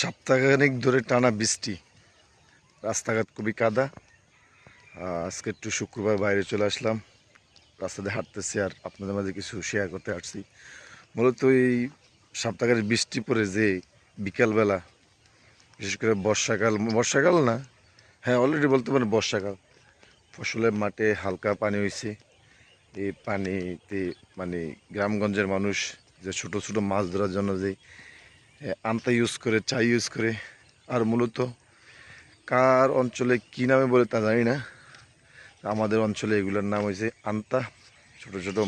সপ্তাহখানিক ধরে টানা বৃষ্টি। রাস্তাঘাট খুবই কাদা। আজকে একটু শুক্রবার বাইরে চলে আসলাম। রাস্তাতে হাঁটতেছি আর আপনাদের মাঝে কিছু শেয়ার করতে আসছি। মূলত এই সপ্তাহের বৃষ্টি পড়ে যে বিকালবেলা, বিশেষ করে বর্ষাকাল বর্ষাকাল না? হ্যাঁ অলরেডি বলতে পারেন বর্ষাকাল। ফসলের মাঠে হালকা পানি হয়েছে এই পানিতে মানে গ্রামগঞ্জের মানুষ যে ছোট ছোট মাছ ধরার জন্য যে আন্তা ইউজ করে চা ইউজ করে। আর মূলত, কার অঞ্চলে কী নামে বলে তা জানি না। আমাদের অঞ্চলে এগুলোর নাম হয়েছে আন্তা। ছোট ছোট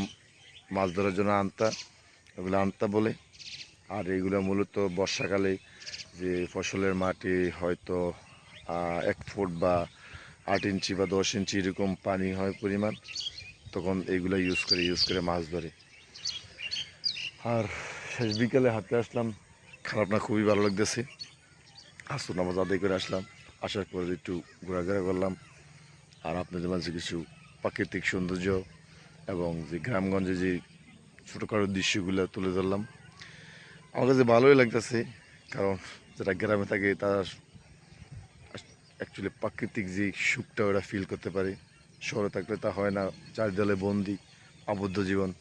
মাছ ধরার জন্য আন্তা, এগুলো আন্তা বলে। আর এগুলো মূলত বর্ষাকালে যে ফসলের মাটি হয়তো এক ফুট বা আট ইঞ্চি বা দশ ইঞ্চি এরকম পানি হয় পরিমাণ, তখন এইগুলো ইউজ করে ইউজ করে মাছ ধরে। আর শেষ বিকেলে হাতে আসলাম। খারাপ না, খুবই ভালো লাগতেছে। আসুন নামাজ আদায় করে আসলাম। আসার পরে একটু ঘোরাঘোরা করলাম। আর আপনাদের মাঝে কিছু প্রাকৃতিক সৌন্দর্য এবং যে গ্রামগঞ্জে যে ছোটোখাটো দৃশ্যগুলো তুলে ধরলাম, আমার কাছে ভালোই লাগতেছে। কারণ যারা গ্রামে থাকে, তারা অ্যাকচুয়ালি প্রাকৃতিক যে সুখটা ওরা ফিল করতে পারে। শহরে থাকলে তা হয় না চারিদলে বন্দি, আবদ্ধ জীবন।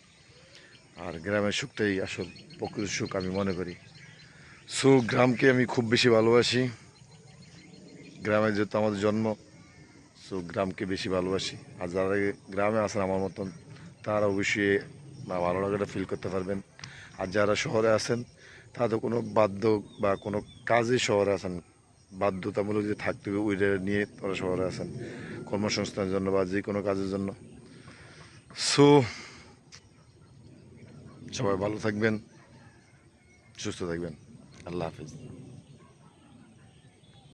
আর গ্রামের সুখটাই আসল প্রকৃত সুখ আমি মনে করি। সো, গ্রামকে আমি খুব বেশি ভালোবাসি। গ্রামে যেহেতু আমাদের জন্ম, সো গ্রামকে বেশি ভালোবাসি। আর যারা গ্রামে আছেন আমার মতন, তারা অবশ্যই ভালো লাগাটা ফিল করতে পারবেন। আর যারা শহরে আসেন আছেন তো কোনো বাধ্য বা কোনো কাজে শহরে আছেন বাধ্যতামূলক যে থাকতে হবে, ওইটা নিয়ে তারা শহরে আছেন। কর্মসংস্থানের জন্য বা যে কোনো কাজের জন্য। সো, সবাই ভালো থাকবেন, সুস্থ থাকবেন। and love is